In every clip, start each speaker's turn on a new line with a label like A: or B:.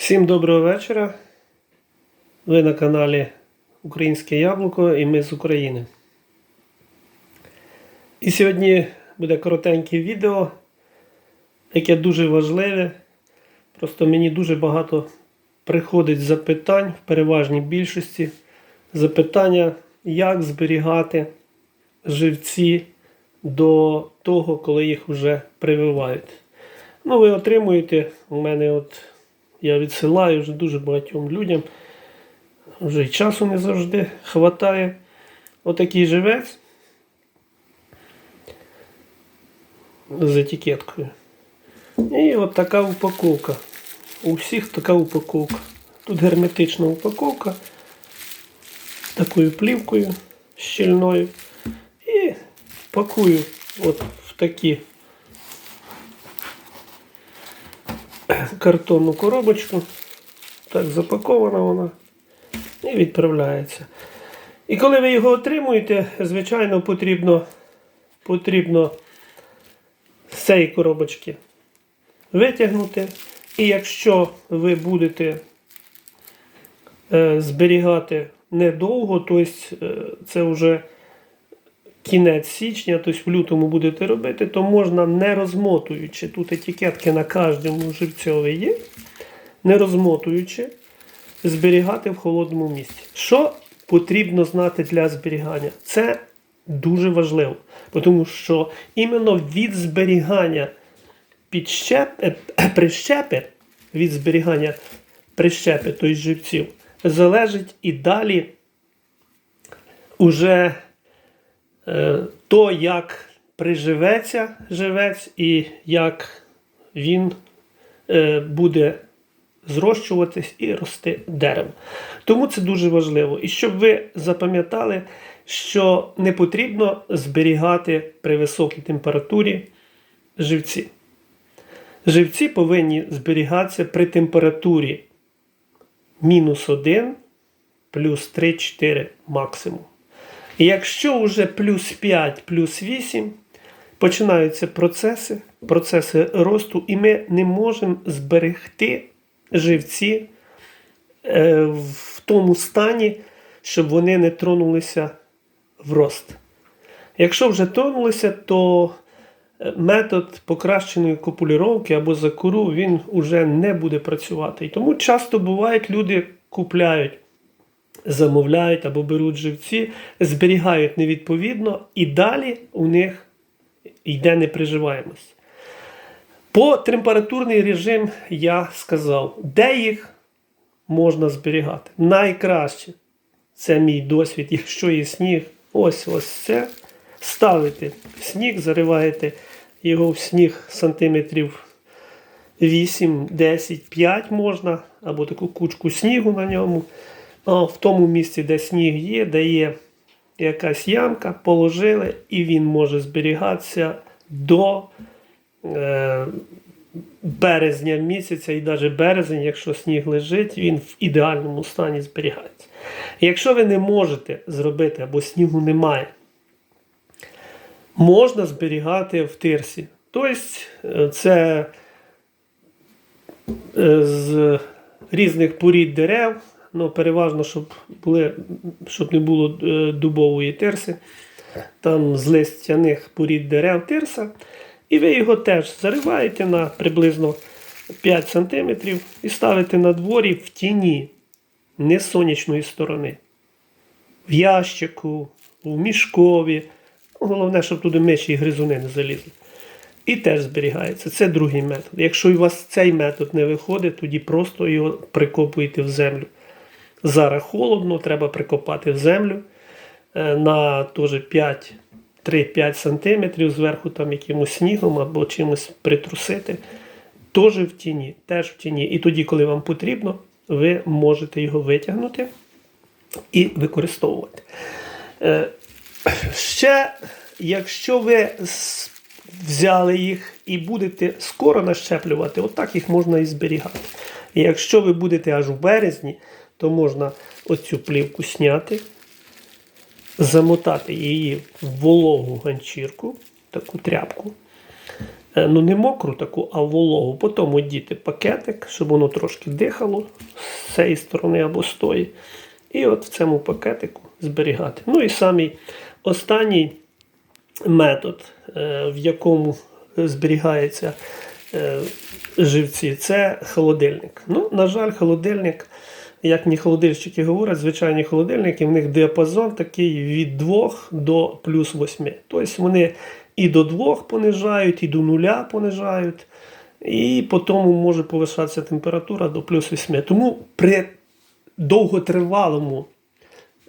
A: Всім доброго вечора. Ви на каналі Українське Яблуко і ми з України. І сьогодні буде коротеньке відео, яке дуже важливе. Просто мені дуже багато приходить запитань в переважній більшості. Запитання, як зберігати живці до того, коли їх вже прививають. Ну, ви отримуєте у мене от я відсилаю вже дуже багатьом людям. Вже й часу не завжди хватає. Отакий живець з етикеткою. І от така упаковка. У всіх така упаковка. Тут герметична упаковка такою плівкою щільною. І пакую от в такі картонну коробочку. Так, запакована вона і відправляється. І коли ви його отримуєте, звичайно, потрібно, потрібно з цієї коробочки витягнути. І якщо ви будете е, зберігати недовго, тобто це вже кінець січня, тобто в лютому будете робити, то можна не розмотуючи, тут етикетки на кожному живцьові є, не розмотуючи, зберігати в холодному місці. Що потрібно знати для зберігання? Це дуже важливо, тому що іменно від зберігання підщеп, е, прищепи, від зберігання прищепи, тобто живців, залежить і далі уже то, як приживеться живець і як він е, буде зрощуватись і рости дерево. Тому це дуже важливо. І щоб ви запам'ятали, що не потрібно зберігати при високій температурі живці. Живці повинні зберігатися при температурі мінус 1 плюс 3-4 максимум. І якщо вже плюс 5, плюс 8, починаються процеси, процеси росту, і ми не можемо зберегти живці е, в тому стані, щоб вони не тронулися в рост. Якщо вже тронулися, то е, метод покращеної копулюровки або закуру він вже не буде працювати. І тому часто бувають, люди купляють замовляють або беруть живці, зберігають невідповідно, і далі у них йде неприживаємость. По температурний режим я сказав, де їх можна зберігати. Найкраще це мій досвід, якщо є сніг, ось ось це. Ставите в сніг, зариваєте його в сніг сантиметрів 8, 10, 5 можна, або таку кучку снігу на ньому. В тому місці, де сніг є, де є якась ямка, положили, і він може зберігатися до е, березня місяця, і навіть березень, якщо сніг лежить, він в ідеальному стані зберігається. Якщо ви не можете зробити або снігу немає, можна зберігати в тирсі. Тобто, е, це е, з різних порід дерев. Ну, переважно, щоб були, щоб не було е, дубової тирси, там з листяних порід дерев тирса. І ви його теж зариваєте на приблизно 5 см і ставите на дворі в тіні, не з сонячної сторони. В ящику, в мішкові. Головне, щоб туди миші і гризуни не залізли. І теж зберігається. Це другий метод. Якщо у вас цей метод не виходить, тоді просто його прикопуєте в землю. Зараз холодно, треба прикопати в землю е, на теж 3-5 см, зверху там якимось снігом або чимось притрусити. Теж в тіні, теж в тіні. І тоді, коли вам потрібно, ви можете його витягнути і використовувати. Е, Ще, якщо ви взяли їх і будете скоро нащеплювати, отак їх можна і зберігати. І якщо ви будете аж у березні, то можна оцю плівку зняти, замотати її в вологу ганчірку, таку тряпку, е, ну не мокру таку, а вологу. Потім одіти пакетик, щоб воно трошки дихало з цієї сторони або з тої. І от в цьому пакетику зберігати. Ну і самий останній метод, е, в якому зберігається е, живці, це холодильник. Ну, на жаль, холодильник, як мені холодильщики говорять, звичайні холодильники, в них діапазон такий від 2 до плюс 8. Тобто вони і до 2 понижають, і до 0 понижають. І потім може повишатися температура до плюс 8. Тому при довготривалому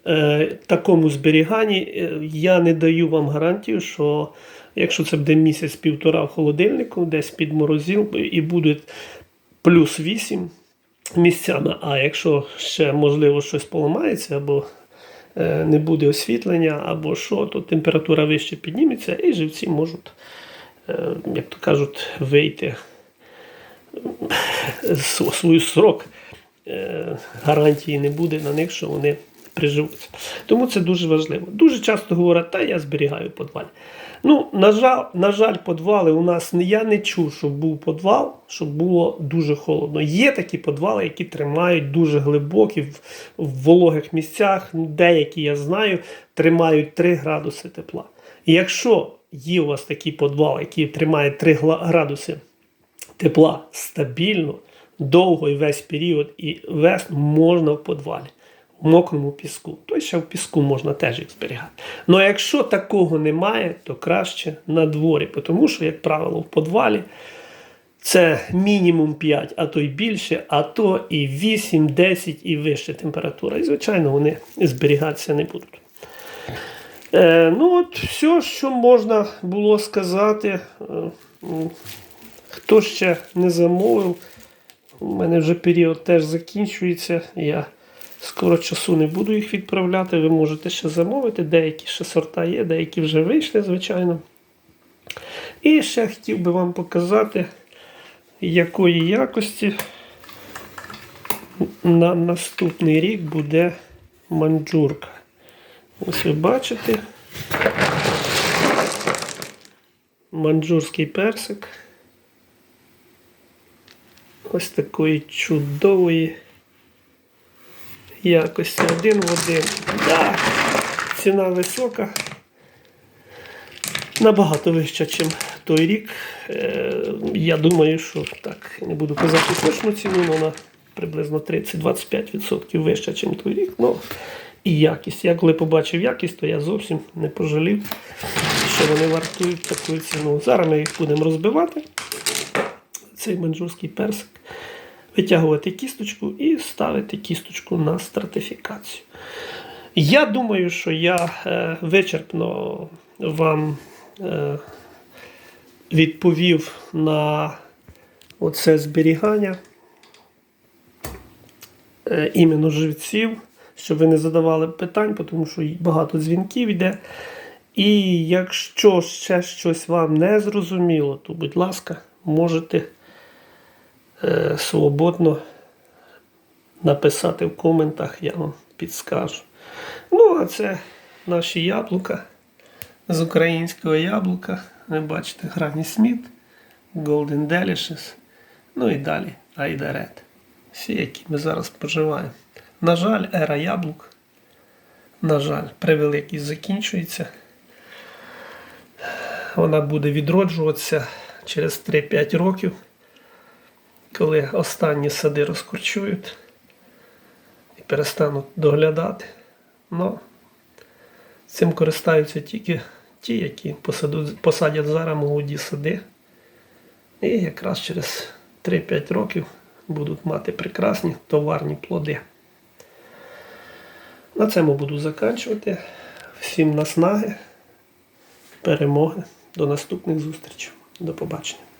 A: е, такому зберіганні е, я не даю вам гарантію, що якщо це буде місяць-півтора в холодильнику, десь під морозил, і буде плюс 8 місцями, а якщо ще можливо щось поламається, або е, не буде освітлення, або що, то температура вище підніметься, і живці можуть, е, як то кажуть, вийти с- свій срок е, гарантії не буде на них, що вони приживуться. Тому це дуже важливо. Дуже часто говорять, та я зберігаю в підвалі. Ну, на жаль, на жаль, підвали у нас я не чув, щоб був підвал, щоб було дуже холодно. Є такі підвали, які тримають дуже глибокі в, в вологих місцях. Ну, Деякі я знаю, тримають 3 градуси тепла. І якщо є у вас такий підвал, який тримає 3 градуси тепла стабільно, довго і весь період, і весь можна в підвалі, в мокрому піску. То ще в піску можна теж їх зберігати. Ну якщо такого немає, то краще на дворі, тому що, як правило, в підвалі це мінімум 5, а то й більше, а то і 8, 10 і вища температура. І, звичайно, вони зберігатися не будуть. Е, ну от все, що можна було сказати. Е, Хто ще не замовив, у мене вже період теж закінчується. Я скоро часу не буду їх відправляти. Ви можете ще замовити. Деякі ще сорта є, деякі вже вийшли, звичайно. І ще хотів би вам показати, якої якості на наступний рік буде манджурка. Ось ви бачите. Манджурський персик. Ось такої чудової якості. Один в один. Да, ціна висока. Набагато вища, ніж той рік. Е, я думаю, що так, не буду казати точну ціну, вона приблизно 30-25% вища, ніж той рік. Ну, і якість. Я коли побачив якість, то я зовсім не пожалів, що вони вартують таку ціну. Зараз ми їх будемо розбивати цей манджурський персик, витягувати кісточку і ставити кісточку на стратифікацію. Я думаю, що я е, вичерпно вам е, відповів на оце зберігання е, іменно живців, щоб ви не задавали питань, тому що багато дзвінків йде. І якщо ще щось вам не зрозуміло, то, будь ласка, можете е, свободно написати в коментах, я вам підскажу. Ну, а це наші яблука з українського яблука. Ви бачите, Грані Сміт, Golden Delicious, ну і далі Айда Red. Всі, які ми зараз споживаємо. На жаль, ера яблук, на жаль, превеликий закінчується. Вона буде відроджуватися через 3-5 років, коли останні сади розкорчують і перестануть доглядати. Ну, цим користаються тільки ті, які посадять зараз молоді сади. І якраз через 3-5 років будуть мати прекрасні товарні плоди. На цьому буду заканчувати. Всім наснаги, перемоги. До наступних зустрічей. До побачення.